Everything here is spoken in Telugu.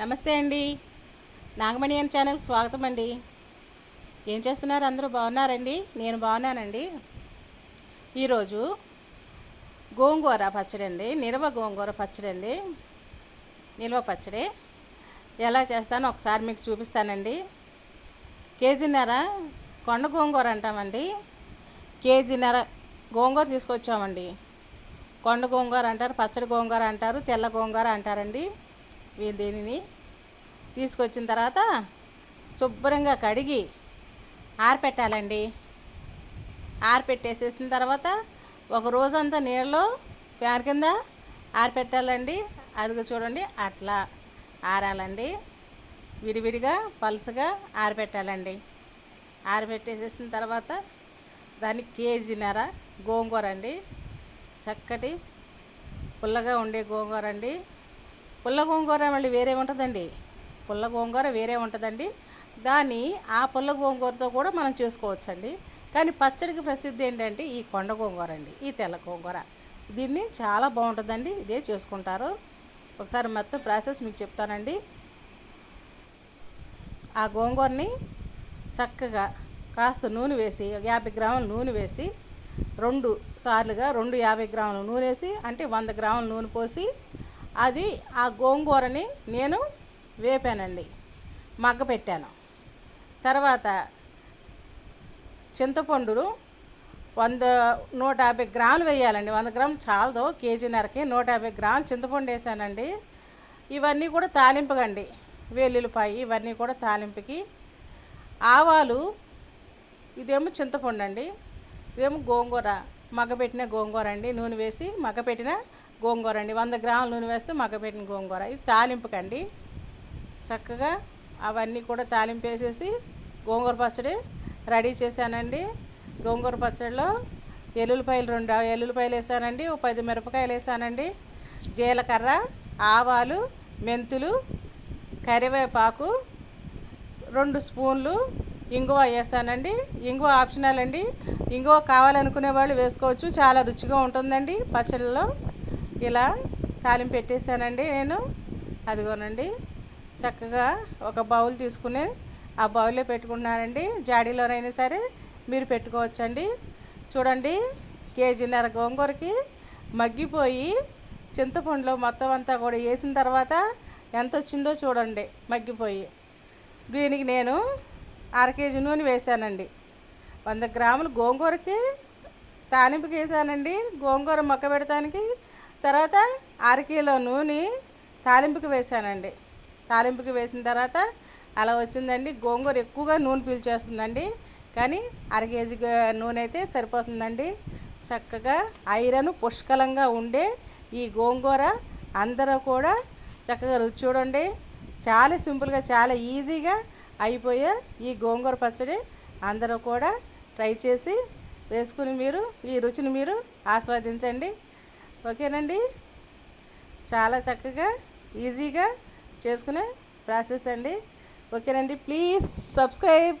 నమస్తే అండి. నాగమణి అని ఛానల్కి స్వాగతం అండి. ఏం చేస్తున్నారు? అందరూ బాగున్నారండి? నేను బాగున్నానండి. ఈరోజు గోంగూర పచ్చడి అండి. నిల్వ గోంగూర పచ్చడి అండి. నిల్వ పచ్చడి. ఎలా చేస్తానో ఒకసారి మీకు చూపిస్తానండి. కేజీన్నర కొండ గోంగూర అంటామండి. కేజీన్నర గోంగూర తీసుకొచ్చామండి. కొండ గోంగూర అంటారు పచ్చడి గోంగూర అంటారు తెల్ల గోంగూర అంటారండి. దీనిని తీసుకొచ్చిన తర్వాత శుభ్రంగా కడిగి ఆరపెట్టాలండి. ఆరపెట్టేసేసిన తర్వాత ఒక రోజంతా నీళ్ళలో ప్యాన్ కింద ఆరపెట్టాలండి. అదిగో చూడండి అట్లా ఆరాలండి. విడివిడిగా పలుసగా ఆరబెట్టాలండి ఆరబెట్టేసేసిన తర్వాత దానికి కేజీన్నర గోంగూర అండి. చక్కటి పుల్లగా ఉండే గోంగూర అండి. పుల్ల గోంగూర మళ్ళీ వేరే ఉంటుందండి. పుల్ల గోంగూర వేరే ఉంటుందండి. దాన్ని ఆ పుల్ల గోంగూరతో కూడా మనం చేసుకోవచ్చండి. కానీ పచ్చడికి ప్రసిద్ధి ఏంటంటే ఈ కొండ గోంగూర అండి. ఈ తెల్ల గోంగూర. దీన్ని చాలా బాగుంటుందండి. ఇదే చేసుకుంటారు. ఒకసారి మొత్తం ప్రాసెస్ మీకు చెప్తానండి. ఆ గోంగూరని చక్కగా కాస్త నూనె వేసి యాభై గ్రాముల నూనె వేసి రెండు సార్లుగా రెండు యాభై గ్రాముల నూనె వేసి అంటే వంద గ్రాముల నూనె పోసి అది ఆ గోంగూరని నేను వేపానండి. మగ్గ పెట్టాను. తర్వాత చింతపండును వంద నూట యాభై గ్రాములు వేయాలండి. వంద గ్రాములు చాలదు కేజీన్నరకి నూట యాభై గ్రాములు చింతపండు వేసానండి. ఇవన్నీ కూడా తాలింపుగండి వెల్లుల్లిపాయ ఇవన్నీ కూడా తాలింపుకి. ఆవాలు ఇదేమో చింతపండు అండి ఇదేమో గోంగూర. మగ్గపెట్టిన గోంగూర అండి నూనె వేసి మగ్గపెట్టిన గోంగూర అండి. వంద గ్రాముల నూనె వేస్తే మగ్గపెట్టిన గోంగూర. ఇది తాలింపుకండి చక్కగా అవన్నీ కూడా తాలింపు వేసేసి గోంగూర పచ్చడి రెడీ చేశానండి. గోంగూర పచ్చడిలో ఎల్లుల్లిపాయలు రెండు ఎల్లుల్లిపాయలు వేసానండి. ఓ పది మిరపకాయలు వేసానండి. జీలకర్ర ఆవాలు మెంతులు కరివేపాకు రెండు స్పూన్లు ఇంగువ వేసానండి. ఇంగువ ఆప్షనల్ అండి. ఇంగువ కావాలనుకునే వాళ్ళు వేసుకోవచ్చు. చాలా రుచిగా ఉంటుందండి పచ్చడిలో ఇలా తాలింపు పెట్టేశానండి నేను. అదిగోనండి చక్కగా ఒక బౌల్ తీసుకుని ఆ బౌల్లో పెట్టుకున్నానండి జాడీలోనైనా సరే మీరు పెట్టుకోవచ్చండి. చూడండి కేజీన్నర గోంగూరకి మగ్గిపోయి చింతపండులో మొత్తం అంతా కూడా వేసిన తర్వాత ఎంత వచ్చిందో చూడండి మగ్గిపోయి. దీనికి నేను అర కేజీ నూనె వేసానండి వంద గ్రాములు గోంగూరకి తాలింపుకి వేసానండి గోంగూర మొక్క పెడతానికి తర్వాత అరకిలో నూనె తాలింపుకి వేసానండి తాలింపుకి వేసిన తర్వాత అలా వచ్చిందండి. గోంగూర ఎక్కువగా నూనె పీల్చేస్తుందండి. కానీ అర కేజీ నూనె అయితే సరిపోతుందండి. చక్కగా ఐరన్ పుష్కలంగా ఉండే ఈ గోంగూర అందరూ కూడా చక్కగా రుచి చూడండి. చాలా సింపుల్గా చాలా ఈజీగా అయిపోయే ఈ గోంగూర పచ్చడి అందరూ కూడా ట్రై చేసి వేసుకుని మీరు ఈ రుచిని మీరు ఆస్వాదించండి. ఓకేనండి? చాలా చక్కగా ఈజీగా చేసుకునే ప్రాసెస్ అండి. ఓకేనండి ప్లీజ్ సబ్స్క్రైబ్.